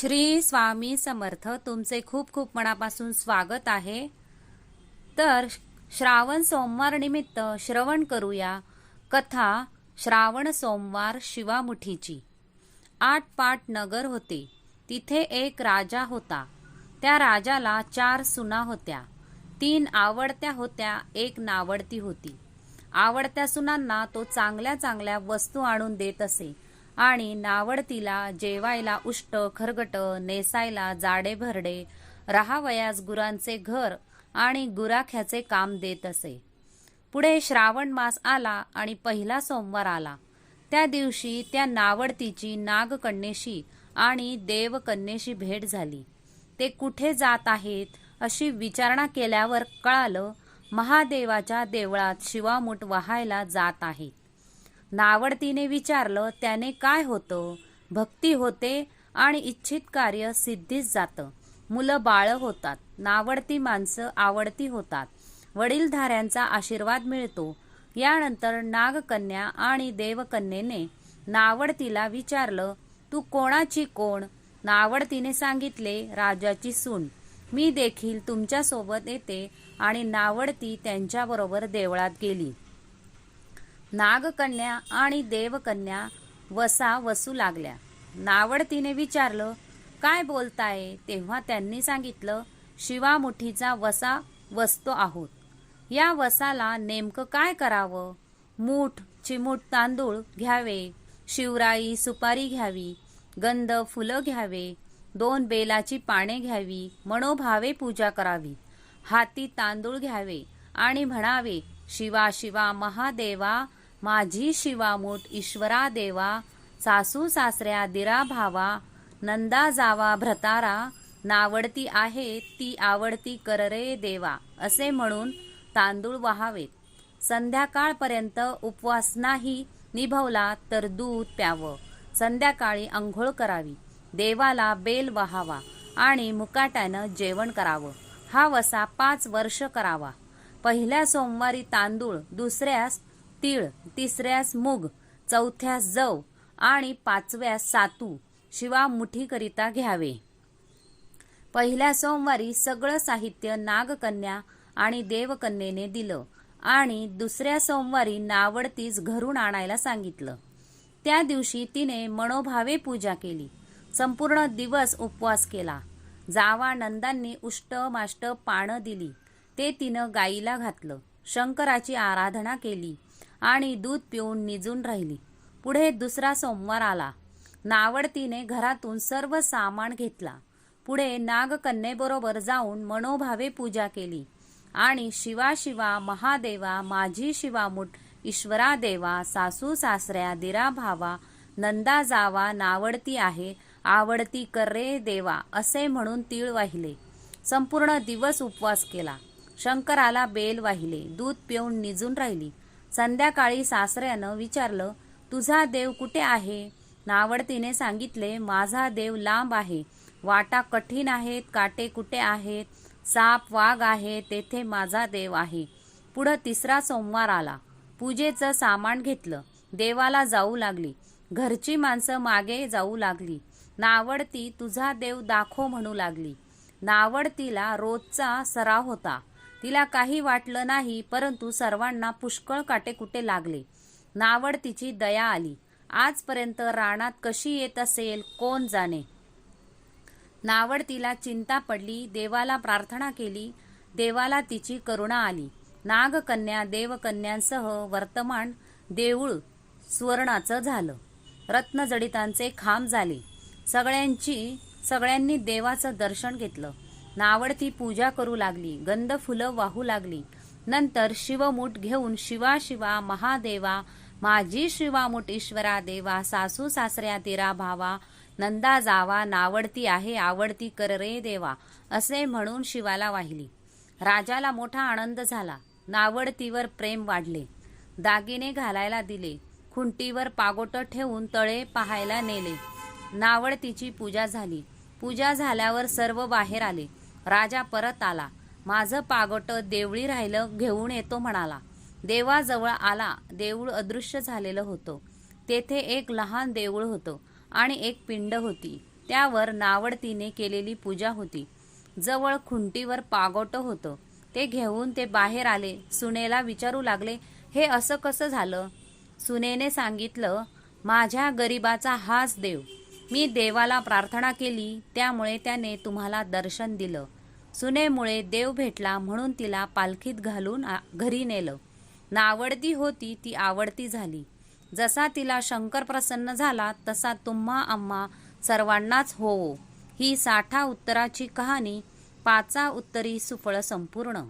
श्री स्वामी समर्थ तुमचे खूप खूप मनापासून स्वागत आहे. तर श्रावण सोमवार निमित्त श्रवण करूया कथा श्रावण सोमवार शिवामुठीची. आठ पाट नगर होते. तिथे एक राजा होता. त्या राजाला चार सुना होत्या. तीन आवडत्या होत्या एक नावडती होती. आवडत्या सुनांना तो चांगल्या चांगल्या वस्तू आणून देत असे. आणि नावडतीला जेवायला उष्ट खरगट नेसायला जाडे भरडे राहावयास गुरांचे घर आणि गुराख्याचे काम देत असे. पुढे श्रावण मास आला आणि पहिला सोमवार आला. त्या दिवशी त्या नावडतीची नागकन्येशी आणि देवकन्येशी भेट झाली. ते कुठे जात आहेत अशी विचारणा केल्यावर कळालं महादेवाच्या देवळात शिवामूट वाहायला जात आहेत नावडतीने विचारलं त्याने काय होतं? भक्ती होते आणि इच्छित कार्य सिद्धीच जातं. मुलं बाळ होतात. नावडती माणसं आवडती होतात. वडीलधाऱ्यांचा आशीर्वाद मिळतो. यानंतर नागकन्या आणि देवकन्येने नावडतीला विचारलं तू कोणाची कोण? नावडतीने सांगितले राजाची सून. मी देखील तुमच्यासोबत येते. आणि नावडती त्यांच्याबरोबर देवळात गेली. नागकन्या आणि देवकन्या वसा वसू लागल्या. नावडतीने विचारलं काय बोलताय? तेव्हा त्यांनी सांगितलं शिवामुठीचा वसा वसतो आहोत. या वसाला नेमकं काय करावं? मूठ चिमूट तांदूळ घ्यावे शिवराई सुपारी घ्यावी गंध फुलं घ्यावे दोन बेलाची पाने घ्यावी मनोभावे पूजा करावी. हाती तांदूळ घ्यावे आणि म्हणावे शिवा शिवा महादेवा माझी शिवामूठ ईश्वरा देवा सासू सासऱ्या दिरा भावा नंदा जावा भ्रतारा नावडती आहे ती आवडती कर रे देवा असे म्हणून तांदूळ वाहावेत. संध्याकाळपर्यंत उपवास नाही निभवला तर दूध प्यावं. संध्याकाळी आंघोळ करावी. देवाला बेल वाहावा आणि मुकाट्यानं जेवण करावं. हा वसा पाच वर्ष करावा. पहिल्या सोमवारी तांदूळ दुसऱ्यास तीळ तिसऱ्यास मूग चौथ्यास जव आणि पाचव्यास सातू शिवा मुठीकरिता घ्यावे. पहिल्या सोमवारी सगळं साहित्य नागकन्या आणि देवकन्येने दिलं आणि दुसऱ्या सोमवारी नावडतीच घरून आणायला सांगितलं. त्या दिवशी तिने मनोभावे पूजा केली. संपूर्ण दिवस उपवास केला. जावा नंदांनी उष्ट माष्ट पानं दिली. ते तिनं गाईला घातलं. शंकराची आराधना केली. आणि दूध पिऊन निजून राहिली. पुढे दुसरा सोमवार आला. नावडतीने घरातून सर्व सामान घेतला. पुढे नागकन्येबरोबर जाऊन मनोभावे पूजा केली. आणि शिवा शिवा महादेवा माझी शिवामुठ ईश्वरा देवा सासू सासऱ्या दिरा भावा नंदा जावा नावडती आहे आवडती कर रे देवा असे म्हणून तीळ वाहिले. संपूर्ण दिवस उपवास केला. शंकराला बेल वाहिले. दूध पिऊन निजून राहिली. संध्याकाळी सासऱ्यानं विचारलं तुझा देव कुठे आहे? नावडतीने सांगितले माझा देव लांब आहे. वाटा कठीण आहेत काटे कुठे आहेत? साप वाघ आहे तेथे माझा देव आहे. पुढं तिसरा सोमवार आला. पूजेचं सामान घेतलं. देवाला जाऊ लागली. घरची माणसं मागे जाऊ लागली. नावडती तुझा देव दाखव म्हणू लागली. नावडतीला रोजचा सराव होता. तिला काही वाटलं नाही परंतु सर्वांना पुष्कळ काटेकुटे लागले. नावड तिची दया आली. आजपर्यंत रानात कशी येत असेल कोण जाणे? नावडतीला चिंता पडली देवाला प्रार्थना केली देवाला तिची करुणा आली. नागकन्या देवकन्यांसह वर्तमान देऊळ सुवर्णाचं झालं. रत्नजडितांचे खांब झाले. सगळ्यांची सगळ्यांनी देवाचं दर्शन घेतलं. नावडती पूजा करू लागली. गंध फुलं वाहू लागली. नंतर शिवमुठ घेऊन शिवा शिवा महादेवा माझी शिवामुठ ईश्वरा देवा सासू सासऱ्या तिरा भावा नंदा जावा नावडती आहे आवडती कर रे देवा असे म्हणून शिवाला वाहिली. राजाला मोठा आनंद झाला. नावडतीवर प्रेम वाढले. दागिने घालायला दिले. खुंटीवर पागोट ठेवून तळे पाहायला नेले. नावडतीची पूजा झाली. पूजा झाल्यावर सर्व बाहेर आले. राजा परत आला. माझं पागोट देवळी राहिलं घेऊन येतो म्हणाला. देवाजवळ आला देऊळ अदृश्य झालेलं होतं. तेथे एक लहान देऊळ होतं आणि एक पिंड होती. त्यावर नावडतीने केलेली पूजा होती. जवळ खुंटीवर पागोटं होतं. ते घेऊन ते बाहेर आले. सुनेला विचारू लागले हे असं कसं झालं? सुनेने सांगितलं माझ्या गरिबाचा हाच देव. मी देवाला प्रार्थना केली त्यामुळे त्याने तुम्हाला दर्शन दिलं. सुनेमुळे देव भेटला म्हणून तिला पालखीत घालून घरी नेलं. नावडती होती ती आवडती झाली. जसा तिला शंकर प्रसन्न झाला तसा तुम्हा आम्हा सर्वांनाच होवो. ही साठा उत्तराची कहाणी पाचा उत्तरी सुफळ संपूर्ण.